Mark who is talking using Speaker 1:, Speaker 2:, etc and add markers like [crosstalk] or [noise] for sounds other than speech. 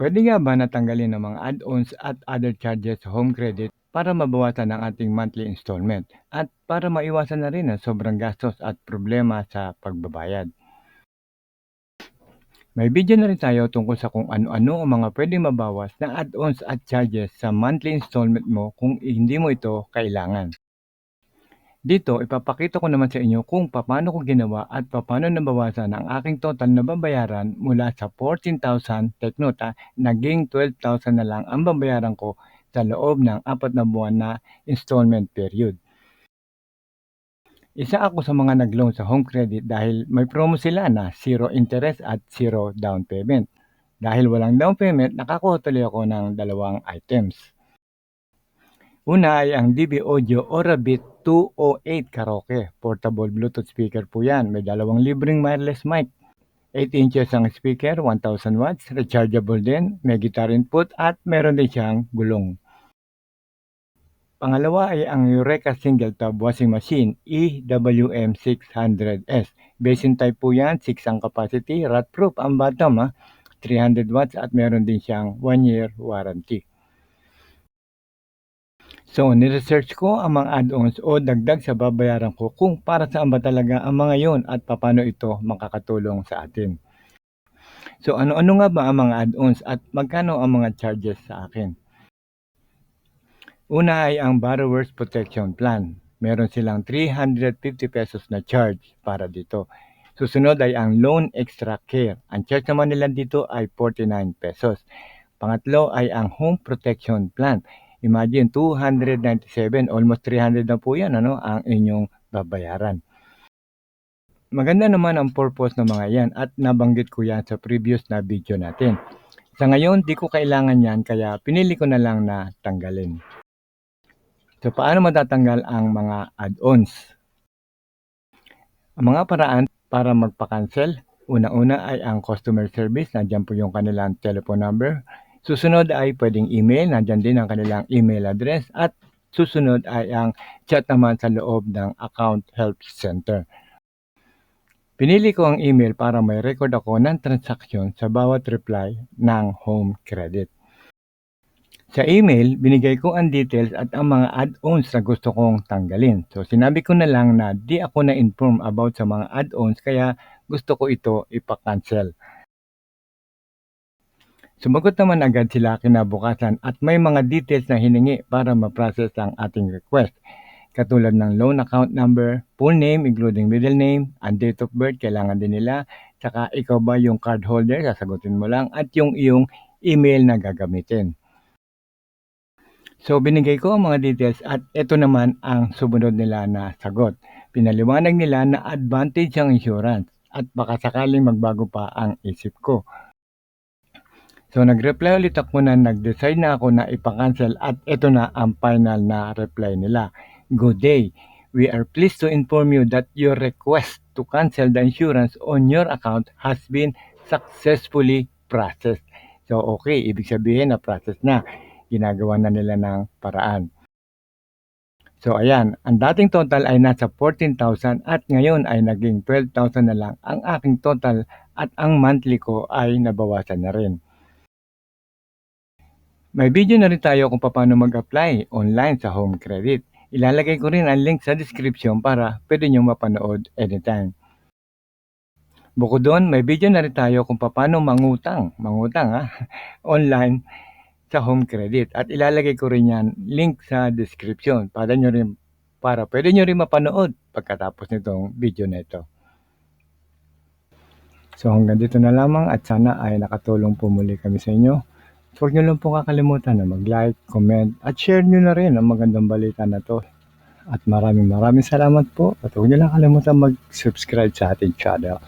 Speaker 1: Pwede nga ba natanggalin ang mga add-ons at other charges home credit para mabawasan ang ating monthly installment at para maiwasan na rin ang sobrang gastos at problema sa pagbabayad? May video na rin tayo tungkol sa kung ano-ano ang mga pwedeng mabawas na add-ons at charges sa monthly installment mo kung hindi mo ito kailangan. Dito, ipapakita ko naman sa inyo kung paano ko ginawa at paano nabawasan ang aking total na babayaran mula sa 14,000, take note ha, naging 12,000 na lang ang babayaran ko sa loob ng apat na buwan na installment period. Isa ako sa mga nag-loan sa home credit dahil may promo sila na zero interest at zero down payment. Dahil walang down payment, nakakuha tuloy ako ng dalawang items. Una ay ang DB Audio Orabit 208 Karaoke. Portable Bluetooth speaker po yan. May dalawang libreng wireless mic. 8 inches ang speaker, 1000 watts, rechargeable din, may guitar input at meron din siyang gulong. Pangalawa ay ang Eureka Single Tub Washing Machine E EWM600S. Basin type po yan, 6 ang capacity, rat proof ang bottom ha, 300 watts at meron din siyang 1 year warranty. So, niresearch ko ang mga add-ons o dagdag sa babayaran ko kung para saan ba talaga ang mga yon at paano ito makakatulong sa atin. So, ano-ano nga ba ang mga add-ons at magkano ang mga charges sa akin? Una ay ang Borrower's Protection Plan. Meron silang 350 pesos na charge para dito. Susunod ay ang Loan Extra Care. Ang charge naman nila dito ay 49 pesos. Pangatlo ay ang Home Protection Plan. Imagine 297, almost 300 na po yan ano, ang inyong babayaran. Maganda naman ang purpose ng mga yan at nabanggit ko yan sa previous na video natin. Sa ngayon, di ko kailangan yan kaya pinili ko na lang na tanggalin. So, paano matatanggal ang mga add-ons? Ang mga paraan para magpa-cancel, una-una ay ang customer service, nandiyan po yung kanilang telephone number, Susunod ay pwedeng email, nandyan din ang kanilang email address at susunod ay ang chat naman sa loob ng account help center. Pinili ko ang email para may record ako ng transaksyon sa bawat reply ng home credit. Sa email, binigay ko ang details at ang mga add-ons na gusto kong tanggalin. So sinabi ko na lang na di ako na-inform about sa mga add-ons kaya gusto ko ito ipa-cancel. Sumagot naman agad sila kinabukasan at may mga details na hiningi para ma-process ang ating request. Katulad ng loan account number, full name including middle name, and date of birth, kailangan din nila. Tsaka ikaw ba yung card holder, sasagutin mo lang, at yung iyong email na gagamitin. So binigay ko ang mga details at ito naman ang sumunod nila na sagot. Pinaliwanag nila na advantage ang insurance at baka sakaling magbago pa ang isip ko. So nag-reply ulit ako na nag-decide na ako na ipa-cancel at ito na ang final na reply nila. Good day. We are pleased to inform you that your request to cancel the insurance on your account has been successfully processed. So okay, ibig sabihin na process na. Ginagawa na nila ng paraan. So ayan, ang dating total ay nasa 14,000 at ngayon ay naging 12,000 na lang ang aking total at ang monthly ko ay nabawasan na rin. May video na rin tayo kung paano mag-apply online sa home credit. Ilalagay ko rin ang link sa description para pwede nyo mapanood anytime. Bukod doon, may video na rin tayo kung paano mangutang, mangutang ha, [laughs] online sa home credit. At ilalagay ko rin yan link sa description para nyo rin para pwede nyo rin mapanood pagkatapos nitong video na ito. So hanggang dito na lamang at sana ay nakatulong po muli kami sa inyo. Huwag nyo lang po kakalimutan na mag-like, comment, at share nyo na rin ang magandang balita na to. At maraming maraming salamat po. At huwag nyo lang kalimutan mag-subscribe sa ating channel.